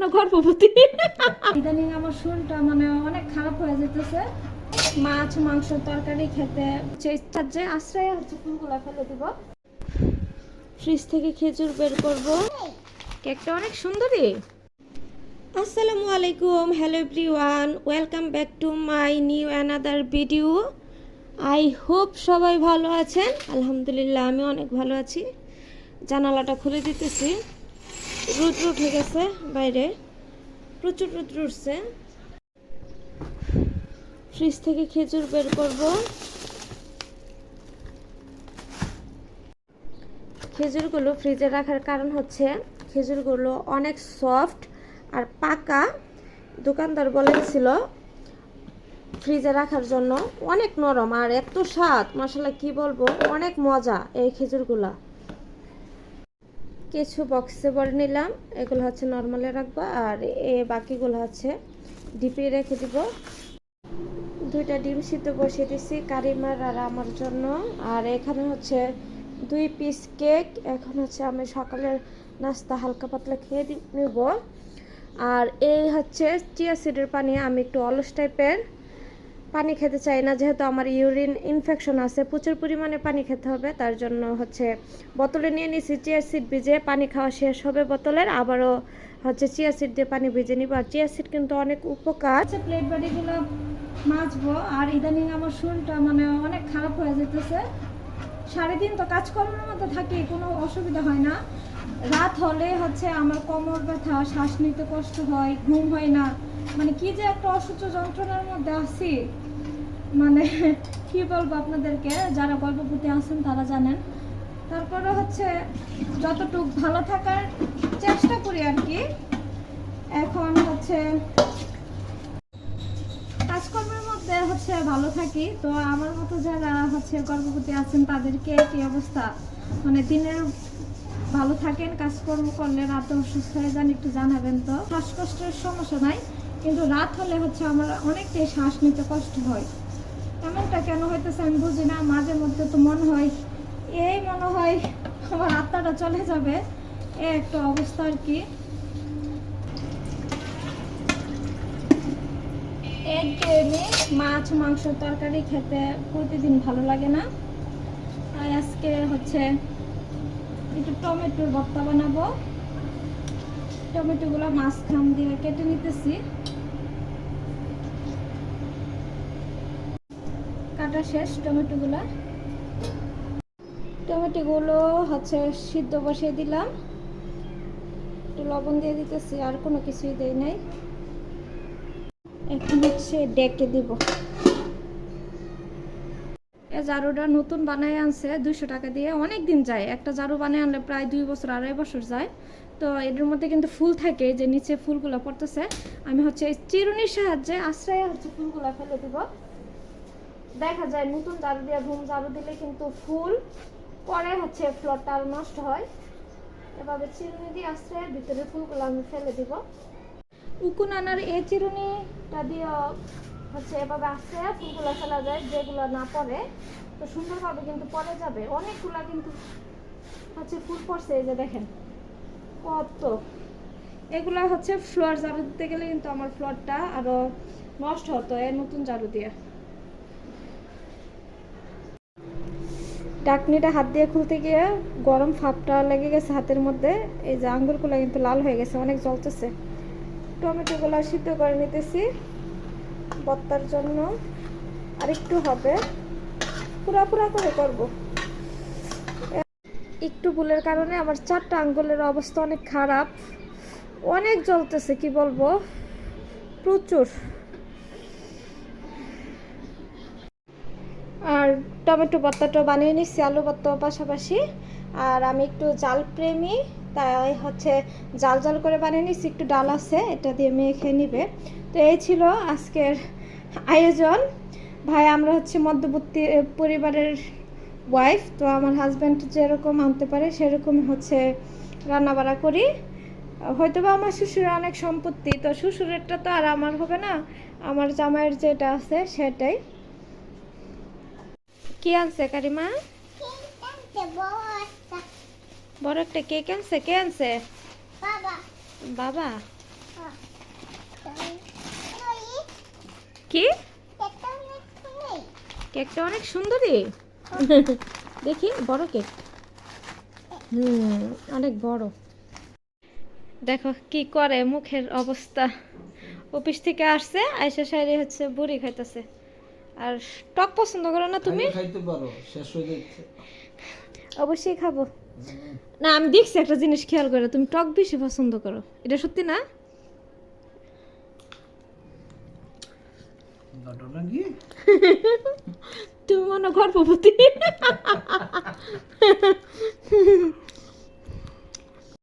না গর্ভবতী। ইদানিং আমার শরীরটা মানে অনেক খারাপ হয়ে যেতেছে। মাছ, মাংস, তরকারি খেতে। ইচ্ছার যে আশ্রয় হচ্ছে ফুলগুলো ফেলে দিব। ফ্রিজ থেকে খেজুর বের করব। কেকটা অনেক সুন্দরী। আসসালামু আলাইকুম, hello everyone. Welcome back to my new another video. I hope সবাই ভালো আছেন। আলহামদুলিল্লাহ, আমি অনেক ভালো আছি। জানালাটা খুলে দিতেছি। রুদ্র উঠে গেছে বাইরে। প্রচুর রুদ্র উঠছে। ফ্রিজ থেকে খেজুর বের করব। খেজুরগুলো ফ্রিজে রাখার কারণ হচ্ছে খেজুরগুলো অনেক সফট আর পাকা। দোকানদার বলেছিল, ফ্রিজে রাখার জন্য অনেক নরম আর এত স্বাদ। মশলা কি বলব? অনেক মজা এই খেজুরগুলা। কিছু বক্সে ভরে নিলাম। এগুলো হচ্ছে নর্মালে রাখব আর এ বাকিগুলো হচ্ছে ডিপে রেখে দিব। দুইটা ডিম সিদ্ধ বসিয়ে দিছি কারিমার আর আমার জন্য। আর এখানে হচ্ছে দুই পিস কেক এখন হচ্ছে আমি সকালের নাস্তা হালকা পাতলা খেয়ে নেব। আর এই হচ্ছে চিয়া সিডের পানি আমি একটু অলস টাইপের পানি খেতে চাই না, যেহেতু আমার ইউরিন ইনফেকশন আছে, প্রচুর পরিমাণে পানি খেতে হবে, তার জন্য হচ্ছে বোতলে নিয়ে নিছি, চিয়া সিড ভিজে পানি খাওয়া শেষ হবে বোতলের, আবারও হচ্ছে চিয়া সিড দিয়ে পানি ভিজে নিব। আর চিয়া সিড কিন্তু অনেক উপকার। আচ্ছা প্লেট বাড়িগুলো মাজবো, আর ইদানিং আমার শরীরটা মানে অনেক খারাপ হয়ে যেতেছে। সারাদিন তো কাজকর্মের মধ্যে থাকি, কোনো অসুবিধা হয় না। রাত হলে হচ্ছে আমার কোমর ব্যথা, শ্বাস নিতে কষ্ট হয়, ঘুম হয় না। মানে কি যে একটা অসহ্য যন্ত্রণার মধ্যে আছি। মানে কি বলব আপনাদেরকে? যারা গর্ভবতী আছেন, তারা জানেন। তারপরে হচ্ছে, যতটুক ভালো থাকার চেষ্টা করি আর কি, এখন হচ্ছে কাজকর্মের মধ্যে হচ্ছে ভালো থাকি। তো আমার মতো যারা হচ্ছে গর্ভবতী আছেন, তাদেরকে কি অবস্থা? মানে দিনের ভালো থাকেন, কাজকর্ম করলে রাতে অসুস্থ হয়ে যান, একটু জানাবেন তো। শ্বাসকষ্টের সমস্যা নাই। কিন্তু রাত হলে হচ্ছে আমার অনেকটাই শ্বাস নিতে কষ্ট হয়। এমনটা কেন হইতেছে আমি বুঝি না, মাঝে মধ্যে তো মনে হয়, এই মনে হয় আমার আত্মাটা চলে যাবে, এ একটা অবস্থা আর কি। মাছ, মাংস তরকারি খেতে প্রতিদিন ভালো লাগে না। তাই আজকে হচ্ছে একটু টমেটোর ভর্তা বানাবো। টমেটোগুলো মাঝখান দিয়ে কেটে নিতেছি। কাটা শেষ টমেটোগুলো। টমেটোগুলো হচ্ছে সিদ্ধ বসিয়ে দিলাম। একটু লবণ দিয়ে দিতেছি, আর কোনো কিছুই দেই নাই। এখন হচ্ছে ডেকে দিব। ঝাড়ুটা নতুন বানায় আনছে, দুইশো টাকা দিয়ে। অনেক দিন যায়। একটা ঝাড়ু বানিয়ে আনলে প্রায় দুই বছর, আড়াই বছর যায়। তো এটার মধ্যে কিন্তু ফুল থাকে, যে নিচে ফুলগুলো পড়তেছে। আমি হচ্ছে চিরুনির সাহায্যে আশ্রয়ে হচ্ছে ফুলগুলো ফেলে দিব। দেখা যায় নতুন ঝাড়ু দিয়ে ঘুম ঝাড়ু দিলে কিন্তু ফুল, পরে হচ্ছে ফ্লোরটা আরও নষ্ট হয়। এভাবে চিরুনি দিয়ে আশ্রয়ের ভিতরে ফুলগুলো আমি ফেলে দিব। উকুন আনার এই চিরুনিটা দিয়ে হচ্ছে এভাবে আস্তে ফুলগুলো ফেলা যায়, যেগুলো না পড়ে। তো সুন্দরভাবে কিন্তু পড়ে যাবে। অনেকগুলা কিন্তু হচ্ছে ফুল পড়ছে, এই যে দেখেন। কত। এগুলা হচ্ছে ফ্লোর ঝাড়ু দিতে গেলে কিন্তু আমার ফ্লোরটা আরও নষ্ট হতো, এই নতুন ঝাড়ু দিয়ে। ডাকনিটা হাত দিয়ে খুলতে গিয়ে গরম ফাপটা লেগে গেছে হাতের মধ্যে। এই যে আঙ্গুরগুলো কিন্তু লাল হয়ে গেছে, অনেক জ্বলতেছে। টমেটোগুলো সিদ্ধ করে নিতেছি বত্তার জন্য। আর একটু হবে। পুরা পুরা করে করব। একটু ভুলের কারণে আমার চারটা আঙ্গুলের অবস্থা অনেক খারাপ। অনেক জ্বলতেছে, কি বলব? প্রচুর। আর টমেটো ভর্তাটা বানিয়ে নিচ্ছি, আলু ভর্তাও পাশাপাশি। আর আমি একটু জাল প্রেমী তাই হচ্ছে জাল জাল করে বানিয়ে নিচ্ছি, একটু ডাল আছে, এটা দিয়ে মেয়ে খেয়ে নিবে। তো এই ছিল আজকের আয়োজন। ভাই, আমরা হচ্ছে মধ্যবর্তী পরিবারের ওয়াইফ তো আমার হাজব্যান্ড যেরকম আনতে পারে সেরকম হচ্ছে রান্নাবাড়া করি। হয়তো বা আমার শ্বশুরের অনেক সম্পত্তি, তো শ্বশুরেরটা তো আর আমার হবে না, আমার জামাইয়ের যেটা আছে সেটাই। কি আনছে কারিমা? বড় একটা কেক আনছে, কে আনছে? বাবা। কি? কেকটা অনেক সুন্দরী। দেখি, বড় কেক। হুম, অনেক বড়। দেখো কি করে মুখের অবস্থা। অফিস থেকে আসছে আয়সা সাইরে হচ্ছে, বুড়ি খাইতেছে। আর টক পছন্দ করো না তুমি? খাইতে পারো শেষ হয়ে যাচ্ছে অবশ্যই খাব। না আমি দেখছি একটা জিনিস খেয়াল করে তুমি টক বেশি পছন্দ করো। এটা সত্যি না? তুমি মনে গর্ভবতী।